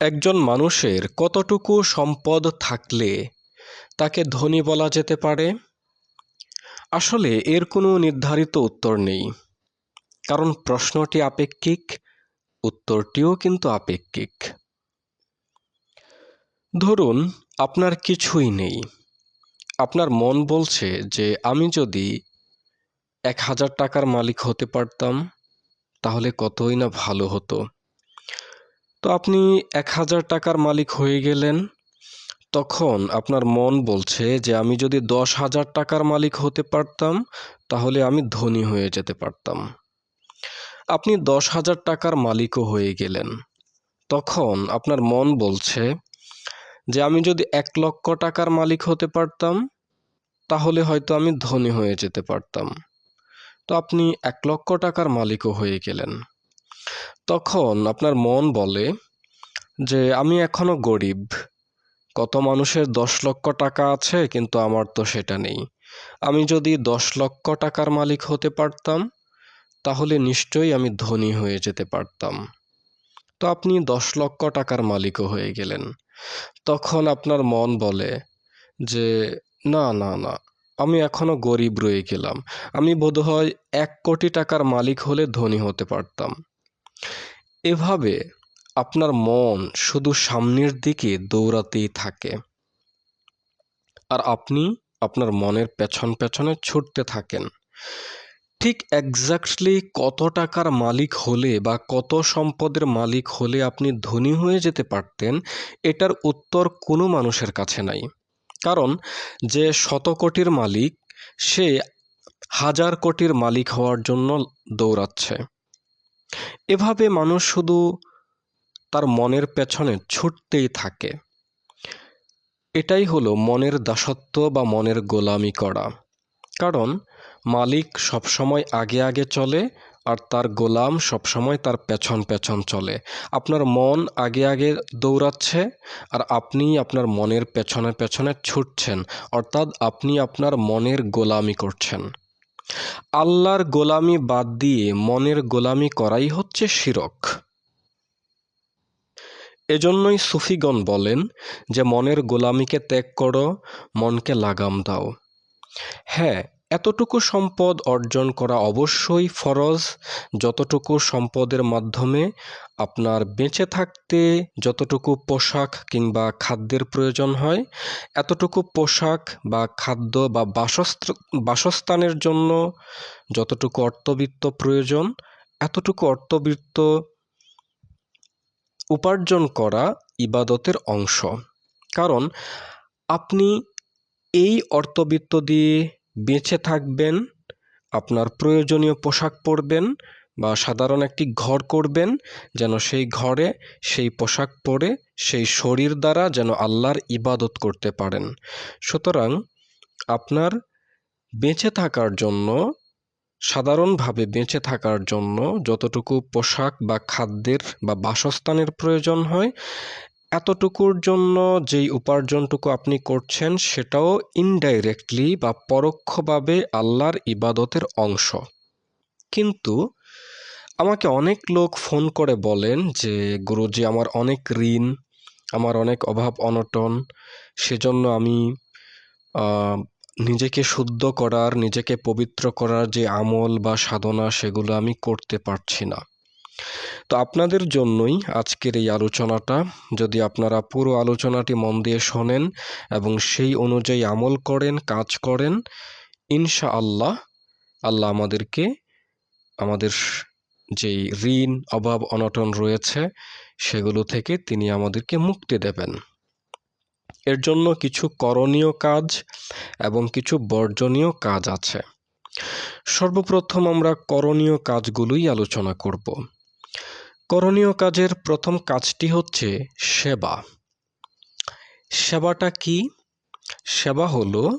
একজন মানুষের কতটুকু সম্পদ থাকলে তাকে ধনী বলা যেতে পারে? আসলে এর কোনো নির্ধারিত উত্তর নেই। কারণ প্রশ্নটি আপেক্ষিক, উত্তরটিও কিন্তু আপেক্ষিক। ধরুন, আপনার কিছুই নেই। আপনার মন বলছে যে আমি যদি এক হাজার টাকার মালিক হতে পারতাম, তাহলে কতই না ভালো হতো। তো আপনি এক হাজার টাকার মালিক হয়ে গেলেন, তখন আপনার মন বলছে যে আমি যদি দশ হাজার টাকার মালিক হতে পারতাম, তাহলে আমি ধনী হয়ে যেতে পারতাম। আপনি দশ হাজার টাকার মালিকও হয়ে গেলেন। তখন আপনার মন বলছে যে আমি যদি এক লক্ষ টাকার মালিক হতে পারতাম, তাহলে হয়তো আমি ধনী হয়ে যেতে পারতাম। তো আপনি এক লক্ষ টাকার মালিকও হয়ে গেলেন। তখন আপনার মন বলে যে, আমি এখনও গরিব। কত মানুষের দশ লক্ষ টাকা আছে, কিন্তু আমার তো সেটা নেই। আমি যদি দশ লক্ষ টাকার মালিক হতে পারতাম, তাহলে নিশ্চয়ই আমি ধনী হয়ে যেতে পারতাম। তো আপনি দশ লক্ষ টাকার মালিকও হয়ে গেলেন। তখন আপনার মন বলে যে, না না না, আমি এখনও গরিব রয়ে গেলাম। আমি বোধহয় এক কোটি টাকার মালিক হলে ধনী হতে পারতাম। এভাবে আপনার মন শুধু সামনের দিকে দৌড়াতেই থাকে। আর আপনি আপনার মনের পেছন পেছনে ছুটতে থাকেন। ঠিক এক্স্যাক্টলি কত টাকার মালিক হলে বা কত সম্পদের মালিক হলে আপনি ধনী হয়ে যেতে পারতেন, এটার উত্তর কোনো মানুষের কাছে নাই। কারণ যে শত কোটির মালিক, সে হাজার কোটির মালিক হওয়ার জন্য দৌড়াচ্ছে। এভাবে মানুষ শুধু তার মনের পেছনে ছুটতেই থাকে। এটাই হলো মনের দাসত্ব বা মনের গোলামি করা। কারণ মালিক সবসময় আগে আগে চলে আর তার গোলাম সবসময় তার পেছন পেছন চলে। আপনার মন আগে আগে দৌড়াচ্ছে আর আপনি আপনার মনের পেছনে পেছনে ছুটছেন, অর্থাৎ আপনি আপনার মনের গোলামি করছেন। আল্লাহর গোলামি বাদ দিয়ে মনের গোলামি করাই হচ্ছে শিরক। এজন্যই সুফিগণ বলেন যে, মনের গোলামিকে ত্যাগ করো, মনকে লাগাম দাও। হ্যাঁ এতটুকু সম্পদ অর্জন করা অবশ্যই ফরজ। যতটুকু সম্পদের মাধ্যমে আপনার বেঁচে থাকতে যতটুকু পোশাক কিংবা খাদ্যের প্রয়োজন হয়, এতটুকু পোশাক বা খাদ্য বা বাসস্থানের জন্য যতটুকু অর্থবিত্ত প্রয়োজন, এতটুকু অর্থবিত্ত উপার্জন করা ইবাদতের অংশ। কারণ আপনি এই অর্থবিত্ত দিয়ে বেঁচে থাকবেন, আপনার প্রয়োজনীয় পোশাক পরবেন বা সাধারণ একটি ঘর করবেন, যেন সেই ঘরে সেই পোশাক পরে সেই শরীর দ্বারা যেন আল্লাহর ইবাদত করতে পারেন। সুতরাং আপনার বেঁচে থাকার জন্য, সাধারণভাবে বেঁচে থাকার জন্য যতটুকু পোশাক বা খাদ্যের বা বাসস্থানের প্রয়োজন হয় এতটুকুর জন্য যেই উপার্জনটুকু আপনি করছেন সেটাও ইনডাইরেক্টলি বা পরোক্ষভাবে আল্লাহর ইবাদতের অংশ। কিন্তু আমাকে অনেক লোক ফোন করে বলেন যে, গুরুজি, আমার অনেক ঋণ, আমার অনেক অভাব অনটন, সেজন্য আমি নিজেকে শুদ্ধ করার, নিজেকে পবিত্র করার যে আমল বা সাধনা সেগুলো আমি করতে পারছি না। তো আপনাদের জন্যই আজকের এই আলোচনাটা, যদি আপনারা পুরো আলোচনাটি মন দিয়ে শোনেন এবং সেই অনুযায়ী আমল করেন, কাজ করেন ইনশা আল্লাহ আল্লাহ আমাদেরকে, আমাদের যেই ঋণ, অভাব, অনটন রয়েছে, সেগুলো থেকে তিনি আমাদেরকে মুক্তি দেবেন। এর জন্য কিছু করণীয় কাজ এবং কিছু বর্জনীয় কাজ আছে। সর্বপ্রথম আমরা করণীয় কাজগুলোই আলোচনা করব। করণীয় কাজের প্রথম কাজটি হচ্ছে সেবা। সেবাটা কি? সেবা হলো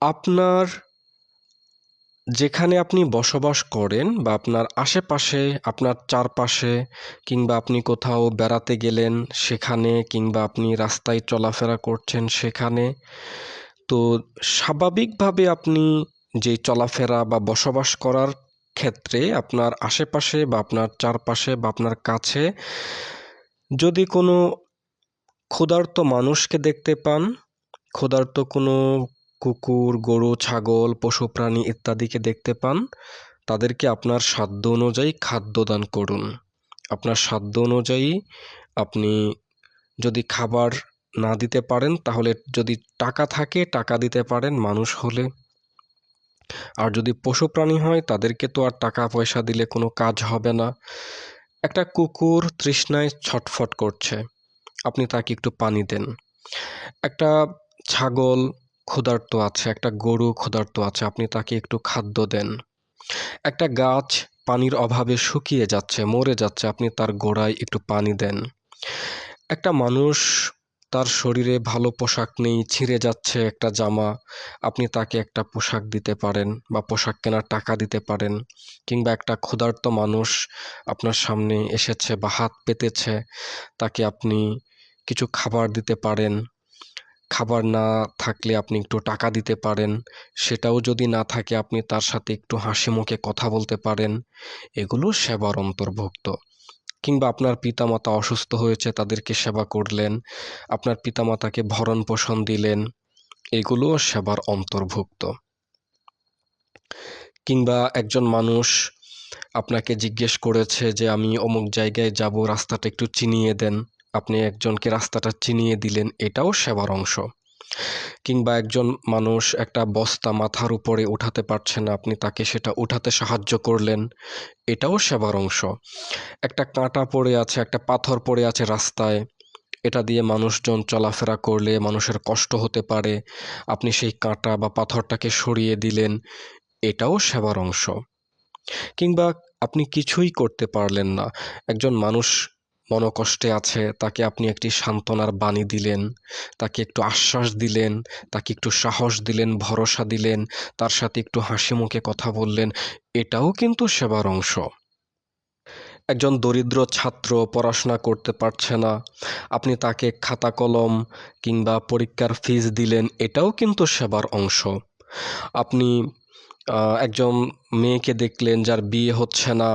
আপনার যেখানে আপনি বসবাস করেন বা আপনার আশেপাশে, আপনার চারপাশে কিংবা আপনি কোথাও বেড়াতে গেলেন সেখানে কিংবা আপনি রাস্তায় চলাফেরা করছেন সেখানে, তো স্বাভাবিকভাবে আপনি যে চলাফেরা বা বসবাস করার ক্ষেত্রে আপনার আশেপাশে বা আপনার চারপাশে বা আপনার কাছে যদি কোনো ক্ষুধার্ত মানুষকে দেখতে পান, ক্ষুধার্ত কোনো কুকুর, গরু, ছাগল, পশু, প্রাণী ইত্যাদিকে দেখতে পান, তাদেরকে আপনার সাধ্য অনুযায়ী খাদ্য দান করুন। আপনার সাধ্য অনুযায়ী আপনি যদি খাবার না দিতে পারেন, তাহলে যদি টাকা থাকে, টাকা দিতে পারেন, মানুষ হলে আর যদি পশু প্রাণী হয়, তাদেরকে তো আর টাকা পয়সা দিলে কোনো কাজ হবে না। একটা কুকুর তৃষ্ণায় ছটফট করছে। আপনি তাকে একটু পানি দেন। একটা ছাগল ক্ষুধার্ত আছে, একটা গরু ক্ষুধার্ত আছে, আপনি তাকে একটু খাদ্য দেন। একটা গাছ পানির অভাবে শুকিয়ে যাচ্ছে, মরে যাচ্ছে, আপনি তার গোড়ায় একটু পানি দেন। একটা মানুষ তার শরীরে ভালো পোশাক নেই, ছিঁড়ে যাচ্ছে একটা জামা। আপনি তাকে একটা পোশাক দিতে পারেন বা পোশাক কেনার টাকা দিতে পারেন কিংবা একটা ক্ষুধার্ত মানুষ আপনার সামনে এসেছে বা হাত পেতেছে, তাকে আপনি কিছু খাবার দিতে পারেন। খাবার না থাকলে আপনি একটু টাকা দিতে পারেন, সেটাও যদি না থাকে আপনি তার সাথে একটু হাসি মুখে কথা বলতে পারেন। এগুলো সেবার অন্তর্ভুক্ত। কিংবা আপনার পিতামাতা অসুস্থ হয়েছে, তাদেরকে সেবা করলেন, আপনার পিতামাতাকে ভরণ পোষণ দিলেন এগুলোও সেবার অন্তর্ভুক্ত। কিংবা একজন মানুষ আপনাকে জিজ্ঞেস করেছে যে, আমি অমুক জায়গায় যাব, রাস্তাটা একটু চিনিয়ে দেন। আপনি একজনকে রাস্তাটা চিনিয়ে দিলেন, এটাও সেবার অংশ। কিংবা একজন মানুষ একটা বস্তা মাথার উপরে উঠাতে পারছে না, আপনি তাকে সেটা উঠাতে সাহায্য করলেন, এটাও সেবার অংশ। একটা কাঁটা পড়ে আছে, একটা পাথর পড়ে আছে রাস্তায়, এটা দিয়ে মানুষজন চলাফেরা করলে মানুষের কষ্ট হতে পারে, আপনি সেই কাঁটা বা পাথরটাকে সরিয়ে দিলেন, এটাও সেবার অংশ। কিংবা আপনি কিছুই করতে পারলেন না, একজন মানুষ মনকষ্টে আছে, তাকে আপনি একটি সান্ত্বনার বাণী দিলেন, তাকে একটু আশ্বাস দিলেন, তাকে একটু সাহস দিলেন, ভরসা দিলেন, তার সাথে একটু হাসি মুখে কথা বললেন, এটাও কিন্তু সেবার অংশ। একজন দরিদ্র ছাত্র পড়াশোনা করতে পারছে না, আপনি তাকে খাতা কলম কিংবা পরীক্ষার ফিস দিলেন, এটাও কিন্তু সেবার অংশ। আপনি একজন মেয়েকে দেখলেন যার বিয়ে হচ্ছে না।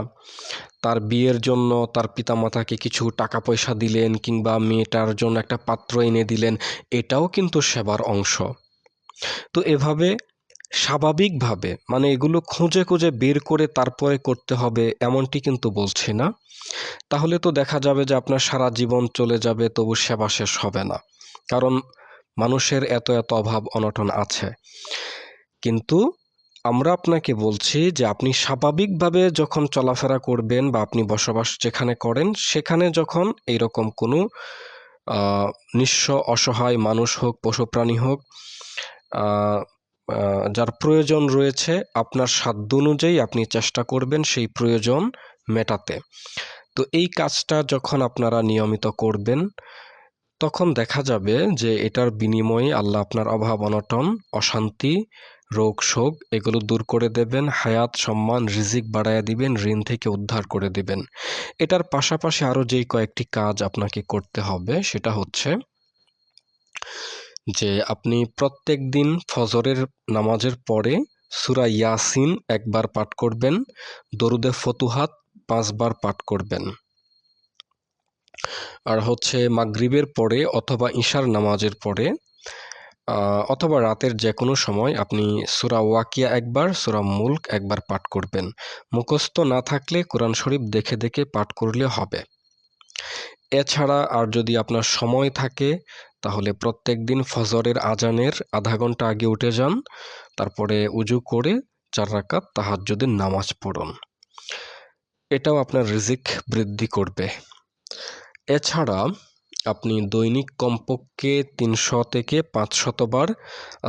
তার বিয়ের জন্য তার পিতামাতাকে কিছু টাকা পয়সা দিলেন কিংবা মেয়েটার জন্য একটা পাত্র এনে দিলেন, এটাও কিন্তু সেবার অংশ। তো এভাবে স্বাভাবিকভাবে মানে এগুলো খুঁজে খুঁজে বের করে তারপরে করতে হবে, এমনটি কিন্তু বলছি না। তাহলে তো দেখা যাবে যে আপনার সারা জীবন চলে যাবে, তবু সেবা শেষ হবে না। কারণ মানুষের এত এত অভাব অনটন আছে। কিন্তু আমরা আপনাকে বলছি যে আপনি স্বাভাবিকভাবে যখন চলাফেরা করবেন বা আপনি বসবাস যেখানে করেন, সেখানে যখন এইরকম কোনো নিঃস্ব অসহায় মানুষ হোক পশু প্রাণী হোক যার প্রয়োজন রয়েছে, আপনার সাধ্য অনুযায়ী আপনি চেষ্টা করবেন সেই প্রয়োজন মেটাতে। তো এই কাজটা যখন আপনারা নিয়মিত করবেন, তখন দেখা যাবে যে এটার বিনিময়ে আল্লাহ আপনার অভাব অনটন, অশান্তি রোগ, শোক, এগুলো দূর করে দেবেন, হায়াত, সম্মান, রিজিক বাড়াইয়া দিবেন, ঋণ থেকে উদ্ধার করে দিবেন। এটার পাশাপাশি আরও যেই কয়েকটি কাজ আপনাকে করতে হবে, সেটা হচ্ছে যে আপনি প্রত্যেক দিন ফজরের নামাজের পরে সুরা ইয়াসিন একবার পাঠ করবেন, দরুদে ফতুহাত পাঁচবার পাঠ করবেন। আর হচ্ছে মাগরিবের পরে অথবা ঈশার নামাজের পরে অথবা রাতের যে কোনো সময় আপনি সুরা ওয়াকিয়া একবার, সুরা মুল্ক একবার পাঠ করবেন। মুখস্থ না থাকলে কোরআন শরীফ দেখে দেখে পাঠ করলে হবে। এছাড়া আর যদি আপনার সময় থাকে, তাহলে প্রত্যেক দিন ফজরের আজানের আধা ঘণ্টা আগে উঠে যান, তারপরে উজু করে চার রাকাত যদি নামাজ পড়ুন। এটাও আপনার রিজিক বৃদ্ধি করবে। এছাড়া আপনি দৈনিক কমপক্ষে তিনশো থেকে পাঁচশতবার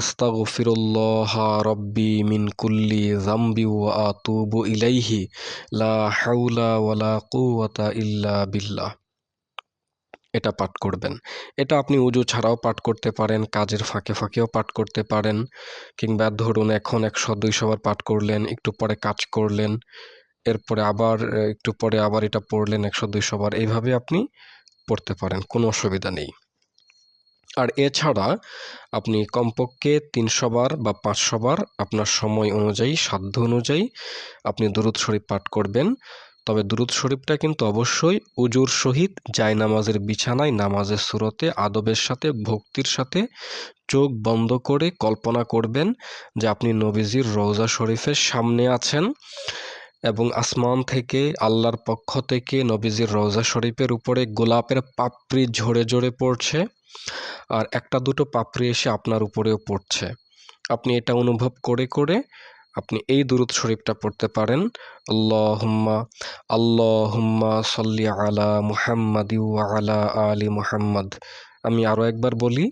আস্তাগফিরুল্লাহ রব্বি মিন কুল্লি জাম্বি আতুবু ইলাইহি, লা হাউলা ওয়ালা কুওয়াতা ইল্লা বিল্লাহ। এটা পাঠ করবেন। এটা আপনি উজু ছাড়াও পাঠ করতে পারেন, কাজের ফাঁকে ফাঁকেও পাঠ করতে পারেন, কিংবা ধরুন এখন একশো, দুইশো বার পাঠ করলেন, একটু পরে কাজ করলেন, এরপরে আবার, একটু পরে আবার এটা পড়লেন একশো, দুইশো বার। এইভাবে আপনি পড়তে পারেন, কোনো অসুবিধা নেই। আর এছাড়া আপনি কমপক্ষে তিনশো বার বা পাঁচশো বার আপনার সময় অনুযায়ী, সাধ্য অনুযায়ী আপনি দরুদ শরীফ পাঠ করবেন। তবে দুরুদ শরীফটা কিন্তু অবশ্যই উজুর সহিত যায় নামাজের বিছানায়, নামাজের সুরতে, আদবের সাথে, ভক্তির সাথে চোখ বন্ধ করে কল্পনা করবেন যে আপনি নবীজির রওজা শরীফের সামনে আছেন। এবং আসমান থেকে আল্লাহর পক্ষ থেকে নবীজির রওজা শরীফের উপরে গোলাপের পাপড়ি ঝরে ঝরে পড়ছে আর একটা দুটো পাপড়ি এসে আপনার উপরেও পড়ছে। আপনি এটা অনুভব করে করে আপনি এই দুরুদ শরীফটা পড়তে পারেন। আল্লাহুম্মা আল্লাহুম্মা সাল্লি আলা মুহাম্মাদি আলা আলি মুহাম্মদ। আমি আরও একবার বলি,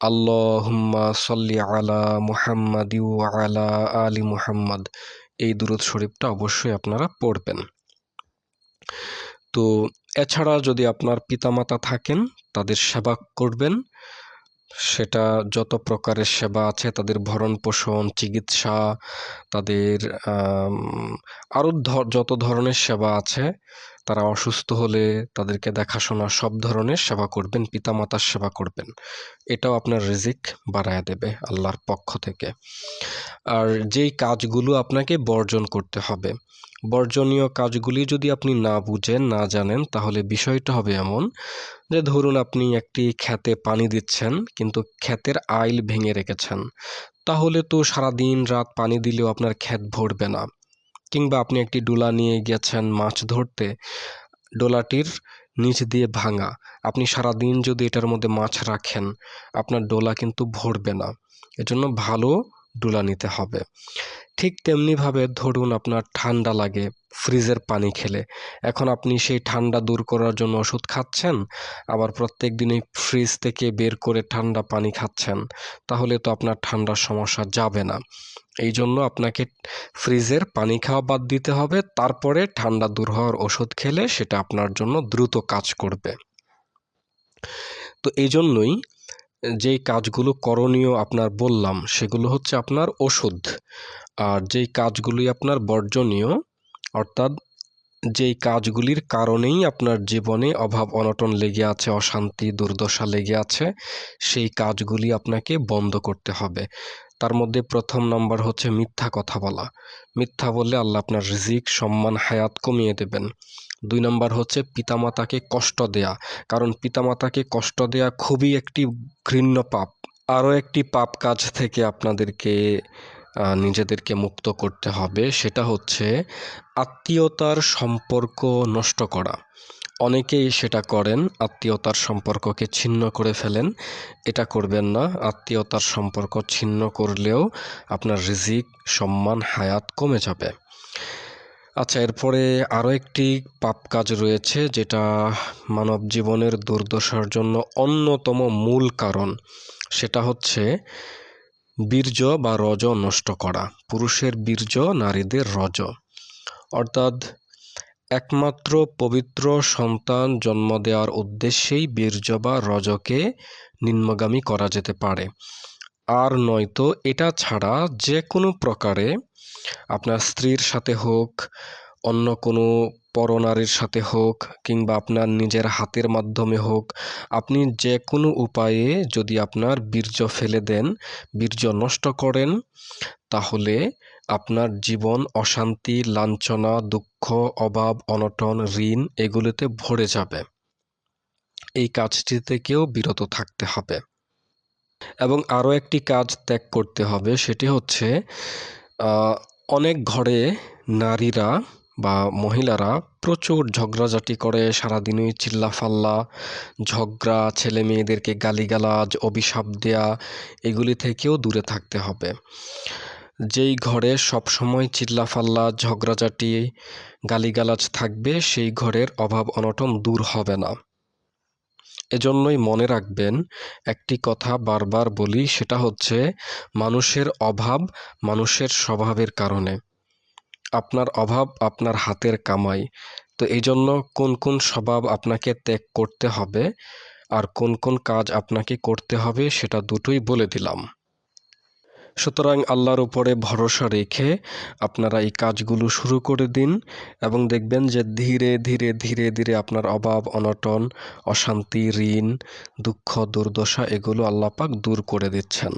আল্লাহুম্মা সাল্লি আলা মুহাম্মাদি আলা আলি মুহাম্মদ। এই দুরুদ শরীফটা অবশ্যই আপনারা পড়বেন। তো এছাড়া যদি আপনার পিতামাতা থাকেন, তাদের সেবা করবেন। সেটা যত প্রকারের সেবা আছে, তাদের ভরণ পোষণ, চিকিৎসা, তাদের আরও যত ধরনের সেবা আছে তারা অসুস্থ হলে তাদেরকে দেখাশোনা, সব ধরনের সেবা করবেন, পিতামাতার সেবা করবেন। এটাও আপনার রিজিক বাড়ায় দেবে আল্লাহর পক্ষ থেকে। আর যেই কাজগুলো আপনাকে বর্জন করতে হবে, বর্জনীয় কাজগুলি যদি আপনি না বুঝেন, না জানেন, তাহলে বিষয়টা হবে এমন যে ধরুন আপনি একটি খেতে পানি দিচ্ছেন, কিন্তু ক্ষেতের আইল ভেঙে রেখেছেন। তাহলে তো সারা দিন রাত পানি দিলেও আপনার ক্ষেত ভরবে না। কিংবা আপনি একটি ডোলা নিয়ে গেছেন মাছ ধরতে, ডোলাটির নিচ দিয়ে ভাঙা। আপনি সারা দিন যদি এটার মধ্যে মাছ রাখেন, আপনার ডোলা কিন্তু ভরবে না। এজন্য ভালো ডোলা নিতে হবে। ঠিক তেমনিভাবে ধরুন আপনার ঠান্ডা লাগে, ফ্রিজের পানি খেলে। এখন আপনি সেই ঠান্ডা দূর করার জন্য ওষুধ খাচ্ছেন, আবার প্রত্যেক দিনই ফ্রিজ থেকে বের করে ঠান্ডা পানি খাচ্ছেন, তাহলে তো আপনার ঠান্ডার সমস্যা যাবে না। এই জন্য আপনাকে ফ্রিজের পানি খাওয়া বাদ দিতে হবে, তারপরে ঠান্ডা দূর হওয়ার ওষুধ খেলে সেটা আপনার জন্য দ্রুত কাজ করবে। তো এই জন্যই যেই কাজগুলো করণীয় আপনার বললাম, সেগুলো হচ্ছে আপনার ওষুধ। আর যেই কাজগুলি আপনার বর্জনীয়, অর্থাৎ যেই কাজগুলির কারণেই আপনার জীবনে অভাব অনটন লেগে আছে, অশান্তি, দুর্দশা লেগে আছে, সেই কাজগুলি আপনাকে বন্ধ করতে হবে। তার মধ্যে প্রথম নাম্বার হচ্ছে মিথ্যা কথা বলা। মিথ্যা বললে আল্লাহ আপনার রিজিক, সম্মান, হায়াত কমিয়ে দেবেন। দুই নম্বর হচ্ছে পিতামাতাকে কষ্ট দেয়া, কারণ পিতামাতাকে কষ্ট দেয়া খুবই একটি ঘৃণ্য পাপ। আরও একটি পাপ কাজ থেকে আপনাদেরকে নিজেদেরকে মুক্ত করতে হবে, সেটা হচ্ছে আত্মীয়তার সম্পর্ক নষ্ট করা। অনেকেই সেটা করেন, আত্মীয়তার সম্পর্ককে ছিন্ন করে ফেলেন। এটা করবেন না, আত্মীয়তার সম্পর্ক ছিন্ন করলেও আপনার রিজিক, সম্মান, হায়াত কমে যাবে। আচ্ছা এরপরে আরও একটি পাপ কাজ রয়েছে, যেটা মানব জীবনের দুর্দশার জন্য অন্যতম মূল কারণ। সেটা হচ্ছে বীর্য বা রজ নষ্ট করা, পুরুষের বীর্য, নারীদের রজ। অর্থাৎ একমাত্র পবিত্র সন্তান জন্ম দেওয়ার উদ্দেশ্যেই বীর্য বা রজকে নিম্নগামী করা যেতে পারে। আর নয়তো এটা ছাড়া যে কোনো প্রকারে আপনার স্ত্রীর সাথে হোক, অন্য কোনো পরনারীর সাথে হোক, কিংবা আপনার নিজের হাতের মাধ্যমে হোক, আপনি যে কোনো উপায়ে যদি আপনার বীর্য ফেলে দেন, বীর্য নষ্ট করেন, তাহলে আপনার জীবন, অশান্তি, লাঞ্ছনা, দুঃখ, অভাব, অনটন, ঋণ এগুলোতে ভরে যাবে। এই কাজটি থেকেও বিরত থাকতে হবে। এবং আরও একটি কাজ ত্যাগ করতে হবে, সেটি হচ্ছে অনেক ঘরে নারীরা বা মহিলারা প্রচুর ঝগড়াঝাটি করে, সারাদিনই চিল্লাফাল্লা, ঝগড়া ছেলে মেয়েদেরকে গালিগালাজ, অভিশাপ দেয়া, এগুলি থেকেও দূরে থাকতে হবে। যেই ঘরে সবসময় চিল্লাফাল্লা, ঝগড়াঝাটি, গালিগালাজ থাকবে, সেই ঘরের অভাব অনটন দূর হবে না। এজন্যই মনে রাখবেন, একটি কথা বারবার বলি, সেটা হচ্ছে মানুষের অভাব মানুষের স্বভাবের কারণে। আপনার অভাব আপনার হাতের কামাই। তো এই জন্য কোন কোন স্বভাব আপনাকে ত্যাগ করতে হবে, আর কোন কোন কাজ আপনাকে করতে হবে, সেটা দুটোই বলে দিলাম। সুতরাং আল্লাহর উপরে ভরসা রেখে আপনারা এই কাজগুলো শুরু করে দিন এবং দেখবেন যে ধীরে ধীরে ধীরে ধীরে আপনার অভাব, অনটন, অশান্তি, ঋণ, দুঃখ, দুর্দশা এগুলো আল্লাপাক দূর করে দিচ্ছেন।